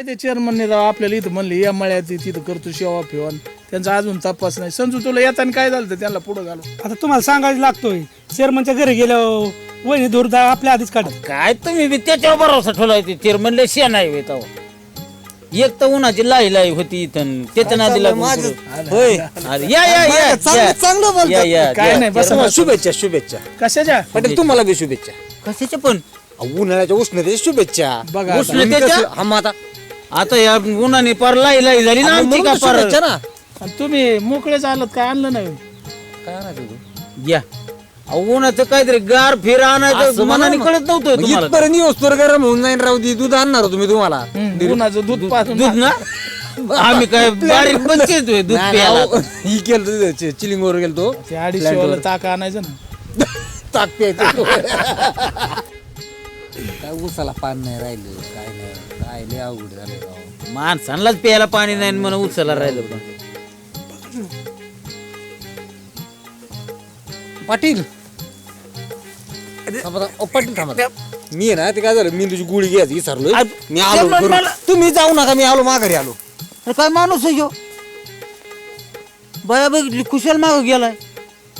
काय ते चेअरमनने राव आपल्याला इथं म्हणले या मळ्यात तिथं करतो शेवा फिवण त्यांचा अजून तपास नाही संजू तुला येताना काय झालं होतं त्यांना पुढं घालू आता तुम्हाला सांगायला लागतोय चेअरमनच्या घरी गेल्यावर वहिनी धुरदा आपल्या आधीच काढत काय तुम्ही बी त्याच्यावर भरोसा ठेवलाय ते चेअरमनले शिया नाही होय तेव्हा. एक तर उन्हाची लाई लाई होती इथं त्याच्या नादी लागून. होय अरे या या या चांगलं या. चांगलं बोलतात. या, या, काय या. नाही, बसा, तुम्हाला बसा. शुभेच्छा शुभेच्छा कशाच्या पाटील तुम्हाला बी शुभेच्छा कशाच्या पण अहो, उन्हाळ्याच्या उष्णतेच्या शुभेच्छा बघा आता. उष्ण त्याच्या हा मग आता आता या उन्हाने पार लाई लाई झाली ना आमची का पार? शुभेच्छा ना आणि तुम्ही मोकळेच आलात काय आणलं नाही? काय आणायचं होतं? या. अहो, उन्हाचं काहीतरी गार फिर आणायचं असं म्हणा मनाने. कळत नव्हतं तुम्हाला. इथपर्यंत गरम होऊन जाईन राहू दे. दूध आणणार मी तुम्हाला. हम्म, उन्हाचं दूध दूध ना? आम्ही काय बारीक बच्चेच होय दूध नाही, प्यायला. अहो, ही. केलं चिलिंगवर गेलतो. ते अडीचशे वाला ताक आणायचं ना. ताक प्यायचं. काय उसाला पान नाही राहिलं काय नाही. काय लय अवघड राव माणसांनाच प्यायला पाणी नाही म्हणून उचला राहिलं पण पाटील. थांबा, थांबा. अहो, पाटील थांबा. मी आहे ना ते काय झालं मी तुझी गुळी घ्यायची विसरलोय. आ, मी आलो घरून. मला- तुम्ही जाऊ नका मी आलो माघारी आलो. अरे काय माणूस आहे ह्यो? बाया बघितली कुशाल माग गेलाय.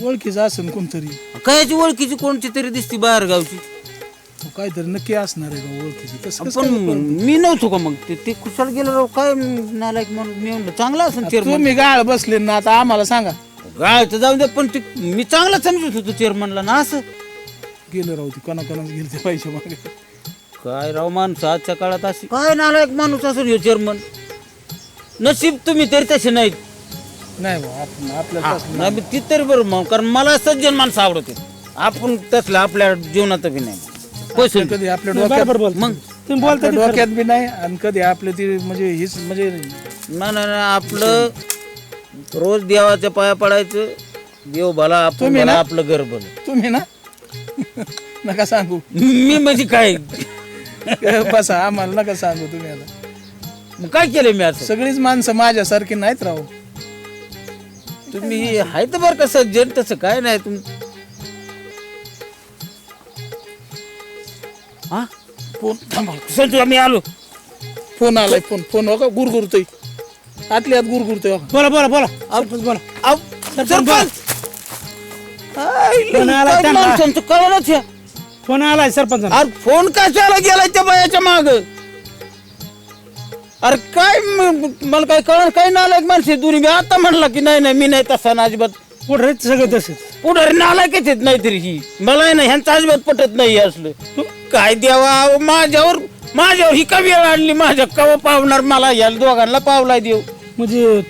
ओळखीचं असेल कोणतरी. कायची ओळखीची कोणची तरी दिसती बाहेर गावची तो काहीतरी नक्की असणार आहे का ओळखीची? कसं कसं पण काय कळतं? मी नव्हतो का मग? ते ते कुशाल गेलं राव काय नालायक माणूस मी म्हणलं चांगला असेल चेअरमन तुम्ही गाळ बसले ना आता आम्हाला सांगा. गाळ तर जाऊ दे पण ते मी चांगला समजत होतो चेअरमनला ना असं. गेलं राहू ती कोणा कोणाच गेले ते पैसे मागे. काय राव माणूस आजच्या काळात अशी काय नालायक माणूस असेल ह्यो चेअरमन नशीब तुम्ही तरी तसे नाहीत. नाही भाऊ आपण आपल्या हा, नाही बी ती तरी बरोबर मग कारण मला सज्जन माणसं आवडते. आपण तसलं आपल्या जीवनात बी नाही. पैसे कधी आपल्या डोक्यात बरोबर बोल मग? तुम्ही बोलता आपल्या ते खरं. डोक्यात बी नाही आणि कधी आपले ती म्हणजे हीच म्हणजे ना ना ना, आपलं रोज देवाच्या पाया पडायचं. देव भला आपण तुम्ही भला ना? आपलं घर भलं तुम्ही ना? नका सांगू. मी म्हणजे काय? बसा आम्हाला नका सांगू तुम्ही आता. मग काय केलं मी असं? सगळीच माणसं माझ्यासारखी नाहीत राहू तुम्ही आहे तर बरं का सज्जन? तसं काय नाही. तुम हा? फोन थांबा संतू आम्ही आलो. फोन आलाय फोन फोन हो का? गुरगुरतोय. आतल्या आत गुरगुरतोय हो का? बोला बोला बोला. सरपंच बोला. आव, सरपंच फोन आला काय त्यांना. माणसांचं कळलंच हे. फोन आलाय सरपंच अरे फोन कशाला गेलाय त्या बायाच्या माग? अरे काय म- मला काय कळ काय नालायक माणसे दोन्ही मी आता म्हणला की नाही नाही मी नाही तसा ना अजिबात. पुढे सगळं तसेच. पुढे नालायकच आहेत नाहीतरी ही. मला आहे ना ह्यांचं अजिबात पटत नाही हे असलं. काय द्यावा अहो, माझ्यावर माझ्यावर ही का वेळ आणली? माझ्या कवा पावणार? मला या दोघांना पावलाय देव. म्हणजे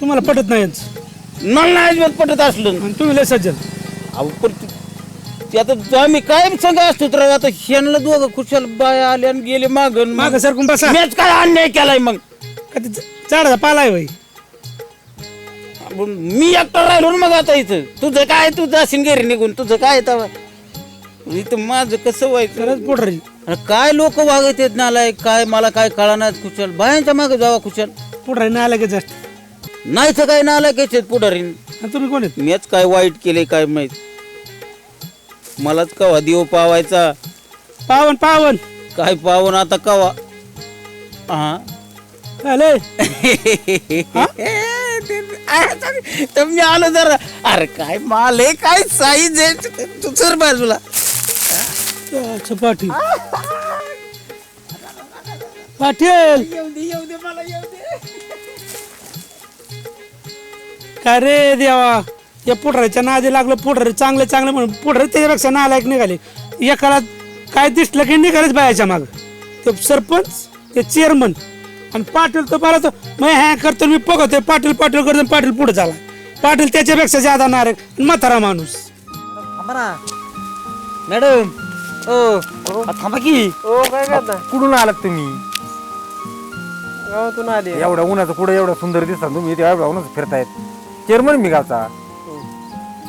तुम्हाला पटत नाही यांचं. मला नाही अजिबात पटत असलं. आणि तुम्ही लय सज्जन. अहो पण ते- ते आता आम्ही काय सांगा असतो तर आता ह्यांना दोघं खुशाल बाया आले आणि गेले माग. माग सरकून बसा. मॅच काय अन्याय केलाय मग? का ते झाडाचा पाला आहे बाई. आपण- मी एकटा राहिलो ना मग आता इथं. तुझं काय? तू जाशील घरी निघून. तुझं काय तवा इथं माझं कसं व्हायचं खरंच पोटरी. अरे काय लोक वागत येत नालाय काय मला काय कळणार खुशाल बायांच्या मागे जावा खुशाल पोटरी नाही आला की जास्त नाही तर काय नालाय कशात पुढारी आणि तुम्ही कोण आहेत? मीच काय वाईट केले काय माहीत? मलाच कवा देव पावायचा? पावन पावन. काय पावून आता कवा? हा? आले मी आलो जरा. अरे काय माल आहे? काय साईज आहे? तू सर बाजूला. पाटील पाटील येऊ दे येऊ दे मला येऊ दे काय रे देवा? या पुढऱ्याच्या नादी लागलं पुढरे चांगले चांगले म्हणून पुढरे त्याच्यापेक्षा नालायक निघाले. एकाला काय दिसलं की निघालेच बायाच्या माग. ते सरपंच ते चेअरमन आणि पाटील तो मला तो मग ह्या करतो मी बघतोय पाटील पाटील करतो आणि पाटील पुढे झाला पाटील त्याच्यापेक्षा ज्यादा नारक आणि म्हातारा माणूस. मॅडम ओ थांबा की ओ काय करता कुठून आलात तुम्ही गावातून आले एवढ्या उन्हाचं कुठं एवढं सुंदर दिसतात तुम्ही ते एवढ्या उन्हाचं फिरतायत चेअरमन मी गावचा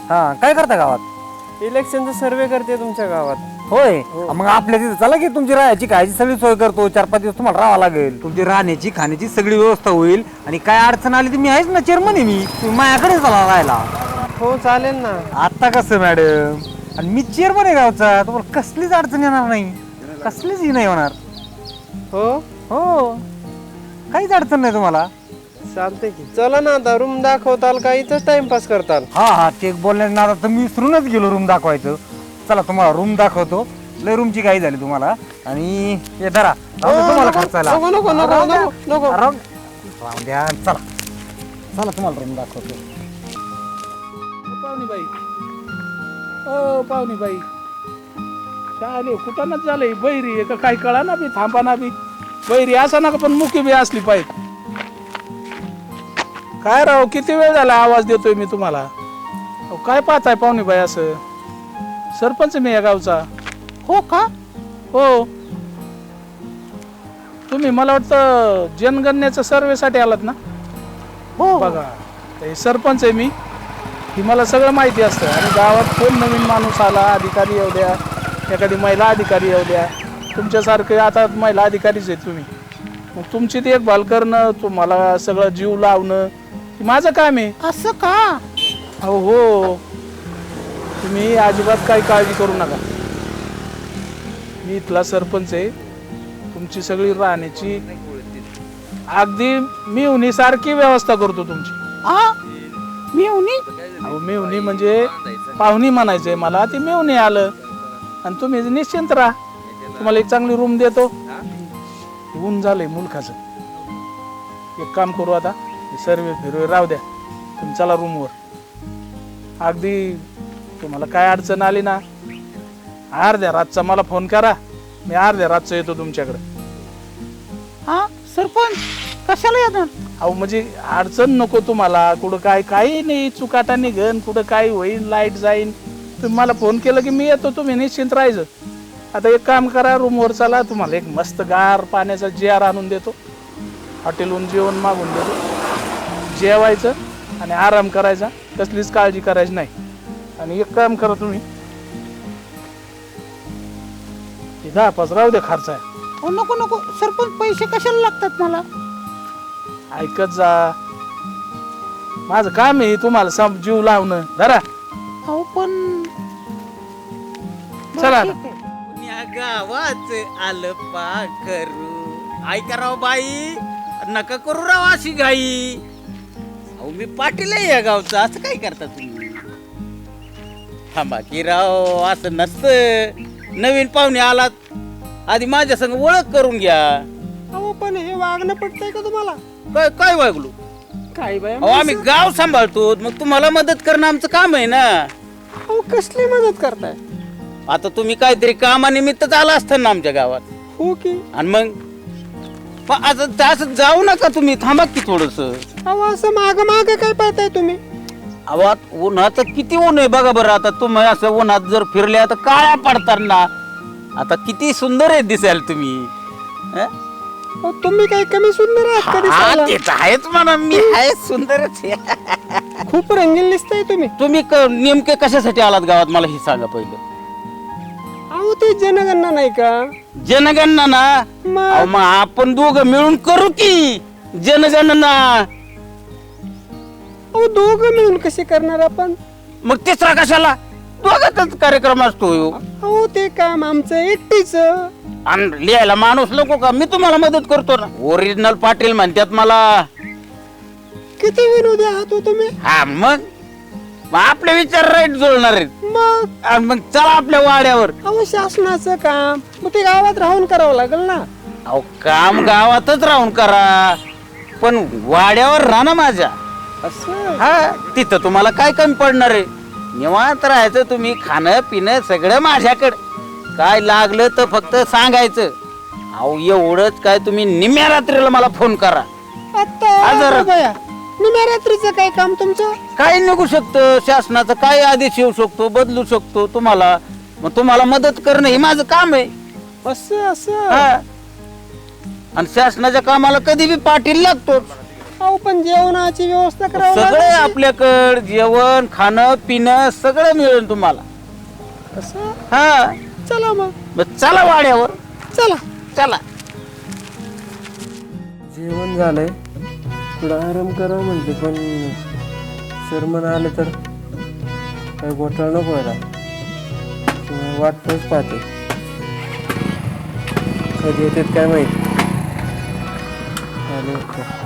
हा काय करता गावात इलेक्शनचा सर्वे करते तुमच्या गावात होय मग आपल्या तिथे चला की तुमची राहायची कायची सगळी सोय करतो चार पाच दिवस तुम्हाला राहावं लागेल तुमची राहण्याची खाण्याची सगळी व्यवस्था होईल आणि काय अडचण आली तर मी आहेच ना चेअरमन आहे मी तुम्ही माझ्याकडे चला राहायला हो चालेल ना आता कसं मॅडम आणि मी चेअरमन आहे गावचा तुम्हाला कसलीच अडचण येणार नाही. कसलीच ही नाही होणार. हो? हो. काहीच अडचण नाही तुम्हाला. चालतंय की. चला ना आता रूम दाखवताल का? इथंच टाइमपास करताल. हा हा ते बोलण्याच्या नादात तर मी विसरूनच गेलो रूम दाखवायचं. चला तुम्हाला रूम दाखवतो. लय रूमची काही झाली तुम्हाला. आणि हे धरा. राहू तुम्हाला नको नको नको राहू द्या. नको नको. राहू राहू द्या. चला. चला तुम्हाला रूम दाखवतो. पाहुणी बाई. ओ पाहुणी बाई. चाले कुठं झालंय? बैरी का? काही कळा ना बी थांबा ना बी. बैरी असा नका पण मुकी बी असली पाहिजे. काय राव किती वेळ झाला आवाज देतोय मी तुम्हाला? अहो, काय पाहताय पाहुणी बाई असं? सरपंच मी या गावचा. हो का? हो. तुम्ही मला वाटतं जनगणनेच्या सर्वेसाठी आलात ना? हो. बघा ते सरपंच आहे मी. ही मला सगळं माहिती असतं. आणि गावात कोण नवीन माणूस आला अधिकारी येऊ द्या एखादी महिला अधिकारी येऊ द्या तुमच्यासारखे आता महिला अधिकारीच आहेत तुम्ही. मग तुमची देखभाल करणं तुम्हाला सगळं जीव लावणं हे माझं काम आहे. असं का? अहो हो. तुम्ही अजिबात काही काळजी करू नका. मी इथला सरपंच आहे. तुमची सगळी राहण्याची अगदी मी सारखी व्यवस्था करतो तुमची. आ? मेवणी? अहो मेवणी म्हणजे पाहुणी म्हणायचंय मला ती मेवणी आलं. आणि तुम्ही निश्चिंत राहा. तुम्हाला एक चांगली रूम देतो. ऊन झालंय मुलखाचं. एक काम करू आता सर्वे फिरवे राहू द्या. तुम्ही चला रूमवर अगदी तुम्हाला काय अडचण आली ना अर्ध्या रातचा मला फोन करा. मी अर्ध्या रातचं येतो तुमच्याकडे. हा सरपंच? कशाला येणार अहो म्हणजे अडचण नको तुम्हाला. कुठं काय काही नाही. चुकाटा निघन कुठं काय होईल लाइट जाईन. तुम्ही मला फोन केलं की मी येतो तुम्ही निश्चिंत राहायचं. आता एक काम करा रूमवर चला. तुम्हाला एक मस्त गार पाण्याचा जार आणून देतो. हॉटेलहून जेवण मागून देतो. जेवायचं आणि आराम करायचा. कसलीच काळजी करायची नाही. आणि एक काम करा तुम्ही. ते दहा पाच राहू दे खर्च आहे. हो नको नको. सरपंच पैसे कशाला लागतात मला? ऐकत जा. माझं काम आहे तुम्हाला सम जीव लावणं. धरा. हो पण चला आता. पुण्या गावाच आलं पाखरू ऐका राव बाई नका करू राव अशी घाई. अहो मी पाटील आहे या गावचा असं काय करता तुम्ही? थांबा की राव असं नसतं. नवीन पाहुणे आलात. आधी माझ्या संग ओळख करून घ्या. अहो पण हे वागणं पडतंय का तुम्हाला? काय काय वागलो? काय बाय अहो आम्ही गाव सांभाळतो मग तुम्हाला मदत करणं आमचं काम आहे ना. अहो कसली मदत करताय? आता तुम्ही काहीतरी कामानिमित्तच आला असता ना आमच्या गावात. हो की. आणि मग पण आता ते असं जाऊ नका तुम्ही थांबा की थोडस. अहो असं माग माग काय पाहताय तुम्ही? आवाज उन्हात किती ऊन आहे बघा बरं आता तुम्ही असं उन्हात जर फिरले आता काळ्या पडतात ना आता किती सुंदर आहे दिसाल तुम्ही हं? अहो, तुम्ही काय कमी सुंदर आहात कधी हा, ते तर आहेच म्हणा मी आहे सुंदरच आहे. खूप रंगीन दिसताय तुम्ही. तुम्ही क- नेमके कशासाठी आलात गावात? मला हे सांगा पहिलं. अहो ते जनगणना नाही का? जनगणना ना? मग? अहो, मग आपण दोघं मिळून करू की? जनगणना. अहो दोघं मिळून कसे करणार आपण? मग तिसरा कशाला? दोघातच कार्यक्रम असतो ह्यो. अहो ते काम आमचं एकटीच. आणि लिहायला माणूस नको का? मी तुम्हाला मदत करतो ना. ओरिजिनल पाटील म्हणतात मला. किती विनोदी आहात हो तुम्ही? हा मग? मग आपले विचार राईट जुळणार आहेत. मग? आणि मग चला आपल्या वाड्यावर. अहो शासनाचं काम. मग ते गावात राहून करावं लागेल ना. अहो काम गावातच राहून करा. पण वाड्यावर राहा ना माझ्या. असं? हा तिथं तुम्हाला काय कमी पडणार आहे? निवांत राहायचं तुम्ही खाणं पिणं सगळं माझ्याकडे. काय लागलं तर फक्त सांगायचं. अहो एवढंच काय तुम्ही निम्या रात्रीला मला फोन करा. आता निम्या रात्रीचं काय काम तुमचं? काय निघू शकतं. शासनाचं काय आदेश येऊ शकतो बदलू शकतो तुम्हाला. मग तुम्हाला मदत करणं हे माझं काम आहे. असं असं. हा. आणि शासनाच्या कामाला कधी बी पाटील लागतो अहो पण जेवणाची व्यवस्था करावं सगळे लागेल. आपल्याकडं जेवण खाणं पिणं सगळं मिळेल तुम्हाला. असं? हा. चला मग. मग चला वाड्यावर. चला. चला. जेवण झालंय. थोडा आराम करा म्हणते पण शर्मन आले तर काही घोटाळा नको व्हायला. त्यामुळे वाटतच पाहते. कधी येतात काय माहीत. आले वाटतं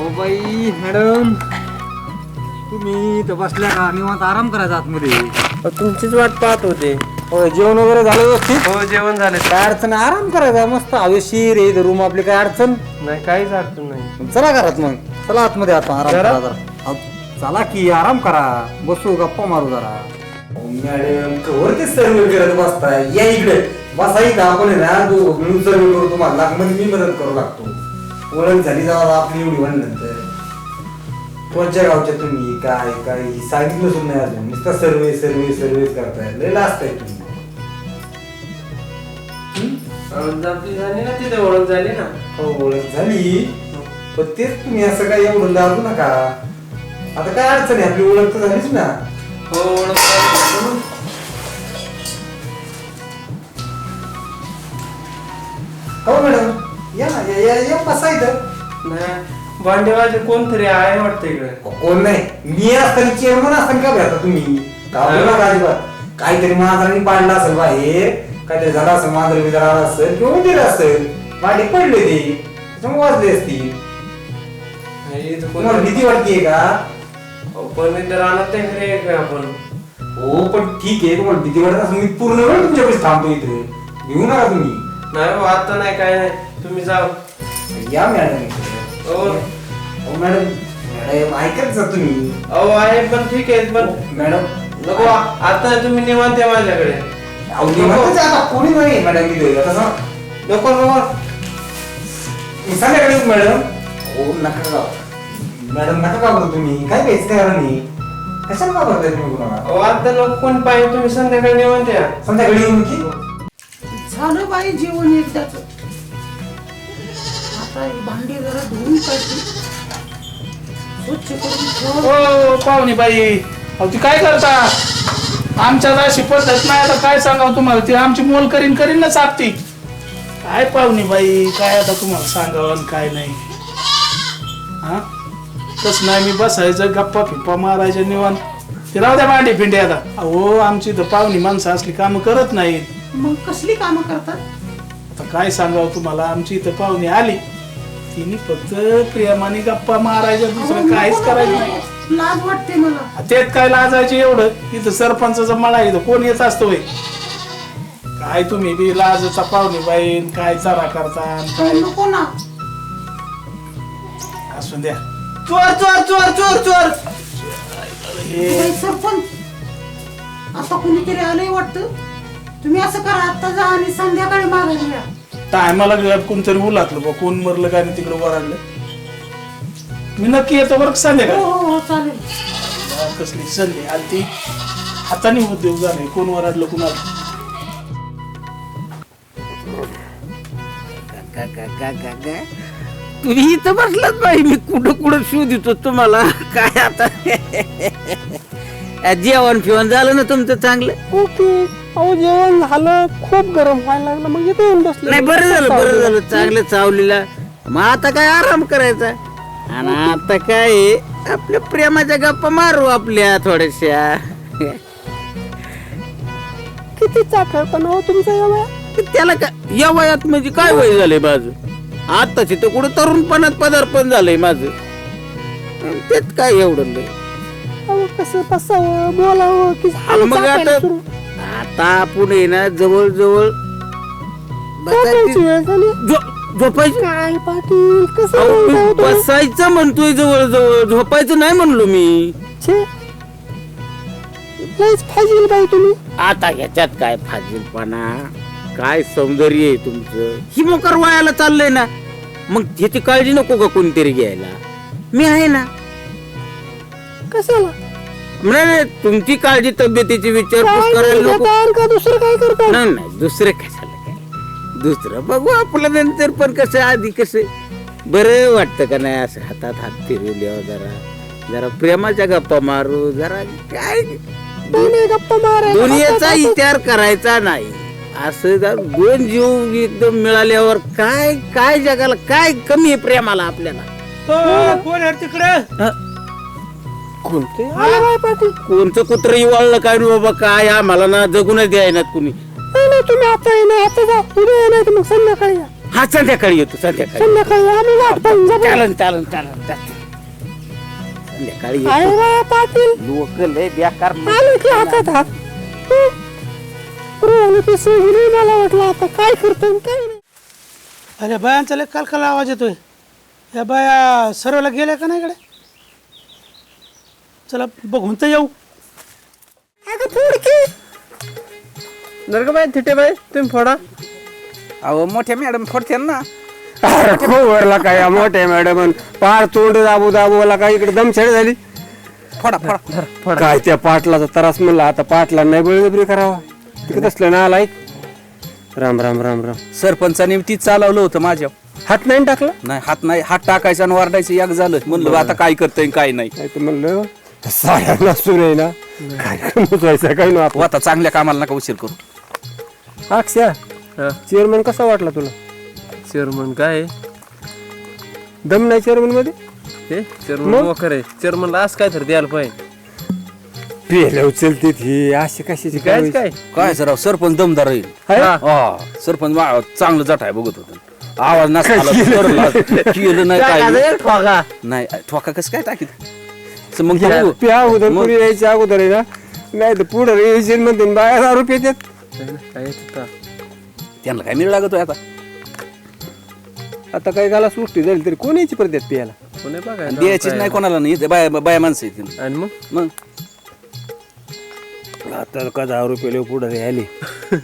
हो बाई मॅडम. तुम्ही इथं बसल्या का? निवांत आराम करायचा आतमध्ये. तुमचीच वाट पाहत होते. हो जेवण वगैरे झालं व्यवस्थित? हो जेवण झाले. काय अडचण? आहे? आराम करायचा मस्त. हवेशीर आहे इथं रूम आपली काय अडचण? नाही काहीच अडचण नाही. चला घरात मग. चला आतमध्ये आता आराम घरात? करा जरा. अहो, चला की आराम करा. बसू गप्पा मारू जरा. मॅडम कवर ते सर्वे करत बसताय. या इकडे. बसा इथं आपण आहे ना दोघं मिळून सर्वे करू तुम्हाला. मी मदत करू लागतो. ओळख झाली जावा आपली एवढी म्हण नंतर कोणत्या गावच्या तुम्ही? काय काय? सांगितलं सुद्धा नाही अजून. नुसता सर्वे सर्वे सर्वे करताय. लय लास्ट आहे तुम्ही. ओळख आपली झाली ना तिथे ओळख झाली ना. हो ओळख झाली. पण तेच तुम्ही असं काय एवढं लाजू नका. आता काय अडचण आहे? आपली ओळख तर झालीच ना. हो ओळख झाली. हो मॅडम. या ना या या बसा इथं नाही भांडेवाले कोणतरी आहे वाटतं इकडे? कोण नाही. मी असताना चेअरमन असताना का भेटता तुम्ही? घाबरू नका अजिबात. काहीतरी मांजरांनी पाडलं असेल बाहेर काहीतरी झालं असेल मांजर बिजर आला असेल किंवा उंदीर असेल भांडे पडले ते त्याच्यामुळे वाजले असतील नाही, इथं तुम्हाला कोण- भीती वाटते का? पण इथं राहणार ते घरी आहे का आपण. हो पण ठीक आहे तुम्हाला भीती वाटत असेल मी पूर्ण वेळ तुमच्याकडे थांबतो इथे. घेऊ नका तुम्ही. नाही हो, आता नाही काय नाही. तुम्ही जा. या मॅडम इकडे. हो. हो मॅडम मॅडम ऐकत जा तुम्ही. अहो आहे पण ठीक आहे पण मॅडम नको आ- आता तुम्ही निवांत आहे माझ्याकडे. अहो, निवांतच आहे आता. कोणी नाही मॅडम इथे आता सा- नको नको. मी संध्याकाळी येऊ, मॅडम हो नका जाऊ. मॅडम नका का बरं तुम्ही. काय घ्यायचं काय नाही. कशाला का बरं तुम्ही कुणाला? अहो आता नको कोण पाहिजे तुम्ही संध्याकाळी निवांत या. संध्याकाळी येऊन की झालं बाई जेवण एकदाच. आता ही भांडी जरा धुवून काढली स्वच्छ. हो पाहुणी बाई. अहो ती काय करता? आमच्यात अशी पद्धत नाही. आता काय सांगावं तुम्हाला? ती आमची मोल करीन करीन ना चापती काय पाहुणी बाई? काय आता तुम्हाला सांगावं आणि काय नाही? हा? तस नाही मी बसायचं गप्पा फिप्पा मारायच्या निवांत. ते राहू द्या भांडी फिंडी आता. अहो आमची तर पाहुणी माणसं असली कामं करत नाहीत. मग कसली कामं करतात? आता काय सांगावं तुम्हाला? आमची इथं पाहुणी आली. तिने फक्त प्रेमाने गप्पा मारायच्या दुसरं काहीच करायचं नाही. लाज वाटते मला. त्यात काय लाजायचे एवढं? इथं सरपंचाचा मळा इथं कोण येत असतो काय तुम्ही बी लाजचा पाहुणे बाईन काय चारा करता आणि काय? नको ना. असू द्या. चोर चोर चोर चोर चोर! हे. बाई सरपंच. आता कुणीतरी आलंय वाटतं. तुम्ही असं करा आता जा आणि संध्याकाळी मागायला या. टायमाला कोणतरी उलातलं बा कोण मरलं काय नाही तिकडे वराडलं मी नक्की येतो बरं का हो हो कसली संधी आली ती हाताने उद्योग झाले कोण वराडलं कुणाला गा, गा, गा, गा, गा. तुम्ही इथं बसलात बाई मी कुठं कुठं शोधितो तुम्हाला. काय आता? जेवण फिवण झालं ना तुमचं चांगलं? ओके. अहो जेवण झालं खूप गरम व्हायला लागलं. मग इथे येऊन बसले. नाही बरं झालं बरं झालं चांगलं चावलीला. मग आता काय आराम करायचा? आणि आता काय आहे, आपल्या प्रेमाच्या गप्पा मारू आपल्या थोड्याशा. किती चाकळपणा हो तुमचा एवढा? त्याला काय या वयात म्हणजे काय वय झालंय माझं? आताची तर कुठं तरुणपणात पदार्पण झालंय माझं. त्यात काय एवढं लय? अहो कसं बसावं बोलावं की आणि मग आता आता आपण आहे ना जवळ जवळ वेळ झाली. झोपायचं. काय पाटील कसं अहो, मी बोलताय तुम्ही? बसायचं म्हणतोय जवळ जवळ झोपायचं नाही म्हणलो मी. छे. लयच फाजील बाई तुम्ही. आता ह्याच्यात काय फाजीलपणा? काय सौंदर्य आहे तुमचं? ही मोकर वयाला चाललंय ना. मग ह्याची काळजी नको का कोणतरी घ्यायला? मी आहे ना. कशाला? नाही नाही, तुमची काळजी तब्येतीची विचारपूस काय करायला नाही नको. का? दुसरं काय करताय नाही नाही दुसरं कशाला काय? दुसरं बघू आपलं नंतर पण कसं आधी कसं बरं वाटतं का नाही असं हातात हात फिरवल्यावर जरा जरा प्रेमाच्या गप्पा मारू जरा काय? गप्पा मारायला दुनियेचा विचार करायचा नाही. असं जर दोन जीव एकदम मिळाल्यावर काय काय जगाला काय कमी आहे प्रेमाला आपल्याला? कोण आहे तिकडे? कोणते पाटील. कोणचं कुत्र इवाळलं काय रे बाबा? काय? आम्हाला ना जगूनच द्यायनात कुणी. नाही नाही तुम्ही आता ये ना आता जा. उद्या ये नाही तर मग संध्याकाळी या. हा संध्याकाळी येतो संध्याकाळी संध्याकाळी आम्ही वाट पाहून जाऊ. चालन चालन चालन चालन. संध्याकाळी काय येतो बाया पाटील. लोक लय बेकार आलो की हातात हात. रोहन मला वाटलं आता काय करतो काय नाही. अरे बायांचा लय काल काल आवाज येतोय. या बाया सर्वला गेल्या का नाही कडे चला बघून तर येऊ. जर का. बाई थिटे बाई तुम्ही फोडा. अहो मोठ्या मॅडम फोडते ना. अरे खोवरला काय मोठे मॅडम पार तोंड दाबू दाबूला काय इकडे दमछड झाली. फोडा फोडा. काय त्या पाटलाचा त्रास म्हणला? आता पाटला नाही बळजबरी करावा. तिकडे असलं ना आलाय राम राम राम राम. सरपंचाने तीच चालवलं होतं माझ्या हात नाही टाकला? नाही हात नाही. हात टाकायचा आणि वारडायचं. एक झालं. म्हणलं आता काय करतोय काय नाही तर म्हणलं साड्या नसून आहे ना. काय मोजायचं काय ना हो, आता चांगल्या कामाला नका उशीर करू. अक्षय चेअरमन कसा वाटला तुला? चेअरमन काय? दम नाही चेअरमनमध्ये? चेअरमन वखर आहे. चेअरमनला असं काय तर द्यायला पाहिजे. पेल्या उचलते ती अशी कशाची काय काय? काय सर सरपंच दमदार हाय? हा? सरपंच मा- चांगलं जटाय बघत होत. आवाज तर. केलं नाही काय? नाही ठोका कसं काय टाकीत? मग ते बघू. प्या अगोदर पुरी यायच्या अगोदर आहे ना? नाही तर पुढे रेशनमध्ये बाया दारू पितात? त्यांना काय मिळ लागतोय आता? आता काही गाला सुट्टी झाली तरी कोण यायची परत प्यायला? बघायला द्यायचीच नाही कोणाला नाही बाया बाया माणसं येतील आणि मग? मग? आता का दहा रुपये पुढे आली?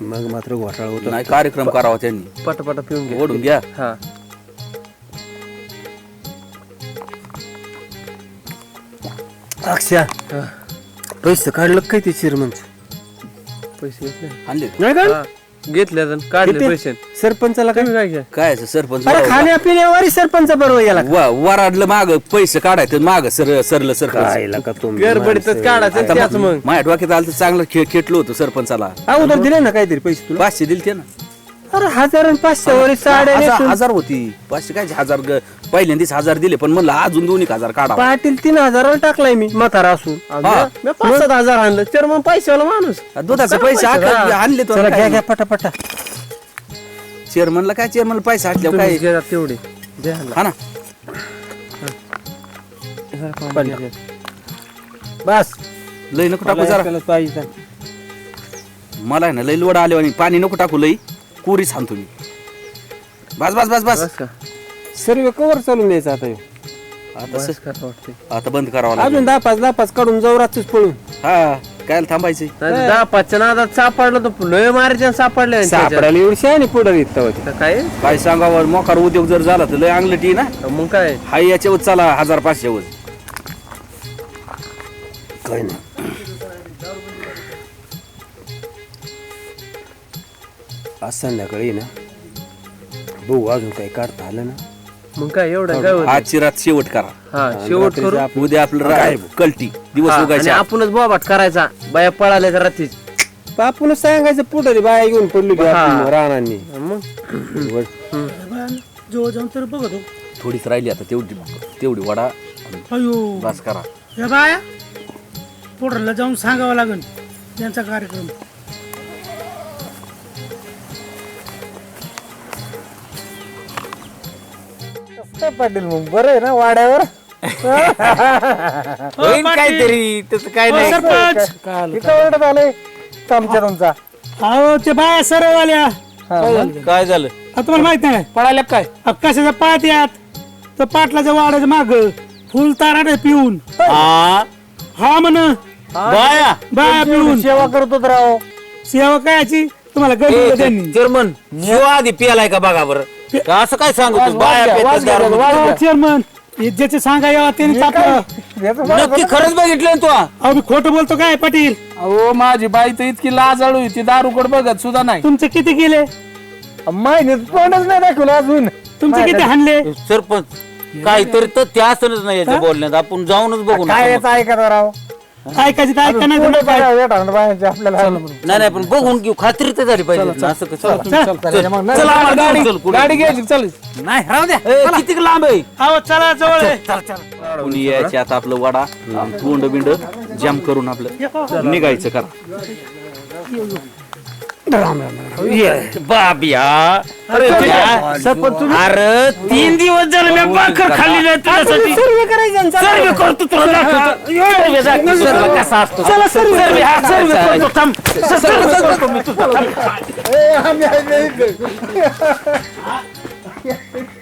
मग मात्र घोटाळा होता नाही कार्यक्रम करावा त्यांनी. पटापटा पिऊन घ्या ओढून घ्या. हा. अक्षा पैसे काढलं काय ते चेअरमन पैसे घेतले. आणले. नाही का? घेतले काढले पैसे. सरपंचाला काय? तुम्ही काय घ्या? काय असं सरपंच अरे खाण्या पिण्यावारी सरपंच बरोबर याला वा- वराडलं माग पैसे काढायचं माग सर सरलं सरपंच. का तुम्ही गडबडीतच काढायचं त्याच मग मग. माझ्या डोक्यात आलं तर चांगलं खे खेटलो होतं सरपंचाला. अगोदर दिले ना काहीतरी पैसे तुला? पाचशे दिले ते ना. अरे हजार आणि पाचशे वर साड्या हजार नेसून. हजार होती. पाचशे काय हजार ग- पहिल्यांदाच हजार दिले पण म्हणलं अजून दोन एक हजार काढा पाटील तीन हजाराला टाकलाय मी म्हातारा असून. हा. मी पाच सात हजार आणलं. चेअरमन पैशावाला माणूस. दुधाचे पैसे आणले तो चला घ्या घ्या पटापटा. चेअरमनला काय? चेअरमन पैसे हाटल्यावर काय? तेवढे. हा ना. बस. लई नको टाकू जरा. पाहिजे. मला आहे ना लई लोड आले आणि पाणी नको टाकू लई. कुरी छान तुम्ही बस बस बस बस. बस का? सर्व कवर चालून द्यायचं आता ह्यो. आता स- बस का वाटते आता बंद करावं लागेल. अजून दहा पाच दहा पाच काढून जाऊ रात्रीच पळून. हा काय थांबायचंय? नाही दहा पाचच्या नादात सापडलं तर लय मारायच्या सापडले सापडायला एवढी आणि पुढे येत होती काय? काय सांगावं मोकार उद्योग जर झाला तर लय अंगलटी ना मग काय? हाय याच्यावर चला हजार पाचशे वर काय नाही. आज संध्याकाळी ना बघू अजून काही काढता आलं ना. मग काय एवढं काय होतं? आजची रात शेवट करा. हा शेवट रात्रीचं करू. उद्या आपलं रा- कल्टी. दिवस हा, आणि उगायचा आपणच बोबाट करायचा. बाया पळाल्या तर रात्रीच आपण सांगायचं पुढे बाया घेऊन पडली हा. आपण रानांनी. मग? जवळ जाऊन तर बघतो थोडीच राहिली आता तेवढी तेवढी वडा अयो. बस करा. या बाया पोटरला जाऊन सांगावं लागेल. त्यांचा कार्यक्रम. पाटील मग? बरं आहे ना वाड्यावर? होईन काहीतरी तसं काय हो, नाही. सरपंच. इथं ओरडत आले चमच्या तुमचा? अहो ते बाया सर्व आल्या काय झालं? तुम्हाला माहीत नाही. पळाल्या काय? कशाच्या पात यात? तर पाटलाच्या वाड्याच्या माग फुल ताराडे पिऊन. हा. हा म्हण. बाया. बाया पिऊन. सेवा करतो तर राव. सेवा कायची? तुम्हाला त्यांनी. चेअरमन शिव आधी पियालाय का बघा बरं? असं काय सांगू तू? बाया. चेअरमन ज्याचे सांगा यावं त्यांनी नक्की खरंच बघितलं तू अहो मी खोटं बोलतो काय पाटील? अहो माझी बाई तर इतकी लाजाळू होती दारूकड बघत सुद्धा नाही. तुमचे किती गेले महिन्यात तोंडच नाही दाखवलं अजून. तुमचे किती हाणले? सरपंच काहीतरी तर ते असतच नाही याच्या बोलण्यात. आपण जाऊनच बघू ना काय याचं ऐकत राव? ऐकायचं तर ऐका नाही तर नको. काय आपल्याला नाही नाही पण बघून घेऊ. खात्री तर झाली पाहिजे. ना, असं कसं चला आम्हाला गाडी गाडी घ्यायची चल. नाही राहू द्या. ए, किती लांब आहे? अहो चला जवळ आहे. कुणी यायचे आता आपलं वडा तोंड बिंड जाम करून आपलं. निघायचं करा. राम राम राम. ये. बाबिया. अरे तुझ्या- अरे तीन दिवस झाले मी भाकर खाल्ली नाही तुझ्यासाठी. सर्वे करतो तुला दाखवतो. सर्वे दाखवतो. सर्वे कसा असतो. सर्वे हा सर्वे करतो. थांब. सर्वे करतो मी तुझा. थांब.